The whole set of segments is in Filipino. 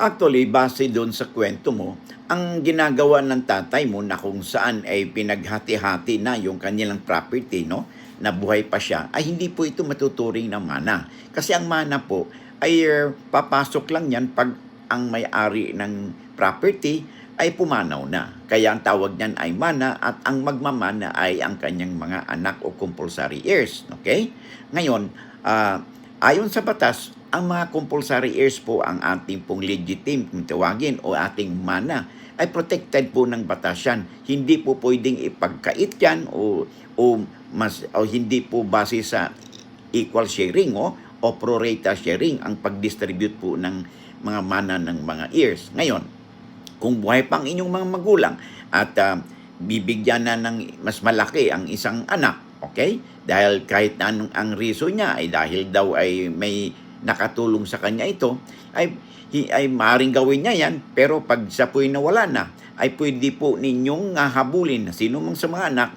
Actually, base doon sa kwento mo, ang ginagawa ng tatay mo na kung saan ay pinaghati-hati na yung kanilang property, no? na buhay pa siya, ay hindi po ito matuturing na mana. Kasi ang mana po ay uh, papasok lang yan pag ang may-ari ng property ay pumanaw na. Kaya ang tawag niyan ay mana at ang magmamana ay ang kanyang mga anak o compulsory heirs. Okay? Ngayon, ah, ayon sa batas, ang mga compulsory heirs po ang ating pong legitimate kung tawagin o ating mana ay protected po ng batas yan. Hindi po pwedeng ipagkait yan o, o, mas, o hindi po base sa equal sharing o, o pro rata sharing ang pag-distribute po ng mga mana ng mga heirs. Ngayon, kung buhay pa ang inyong mga magulang at ah, bibigyan na ng mas malaki ang isang anak, okay? Dahil kahit anong ang reason niya ay dahil daw ay may nakatulong sa kanya ito, ay, ay maaaring gawin niya yan, pero pag siya po'y nawala na, ay pwede po ninyong habulin na sino mang sa mga anak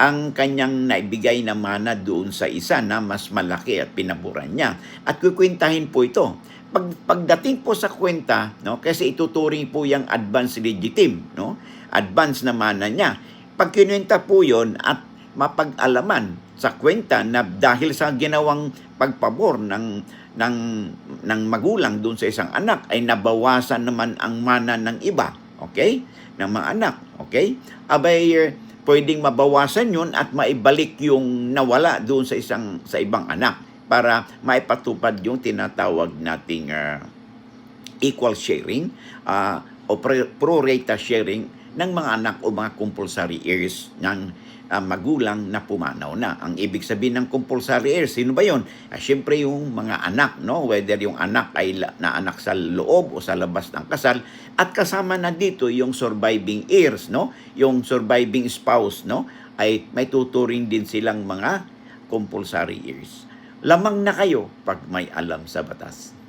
ang kanyang naibigay na mana doon sa isa na mas malaki at pinaboran niya. At kukwentahin po ito. Pag, pagdating po sa kwenta, no, kasi ituturing po yung advance legitim, no? Advance na mana niya. Pag kinuwenta po yon at mapag-alaman sa kwenta na dahil sa ginawang pagpabor ng ng ng magulang doon sa isang anak ay nabawasan naman ang mana ng iba, okay? Ng mga anak, okay? Abay eh, pwedeng mabawasan yun at maibalik yung nawala doon sa isang sa ibang anak para maipatupad yung tinatawag nating ah, equal sharing ah, o pro, pro rata sharing ng mga anak o mga compulsory heirs ng ah, magulang na pumanaw na. Ang ibig sabihin ng compulsory heirs, sino ba yon? Ah, Siyempre yung mga anak, no? whether yung anak ay na anak sa loob o sa labas ng kasal at kasama na dito yung surviving heirs, no? yung surviving spouse, no? ay may tuturing din silang mga compulsory heirs. Lamang na kayo pag may alam sa batas.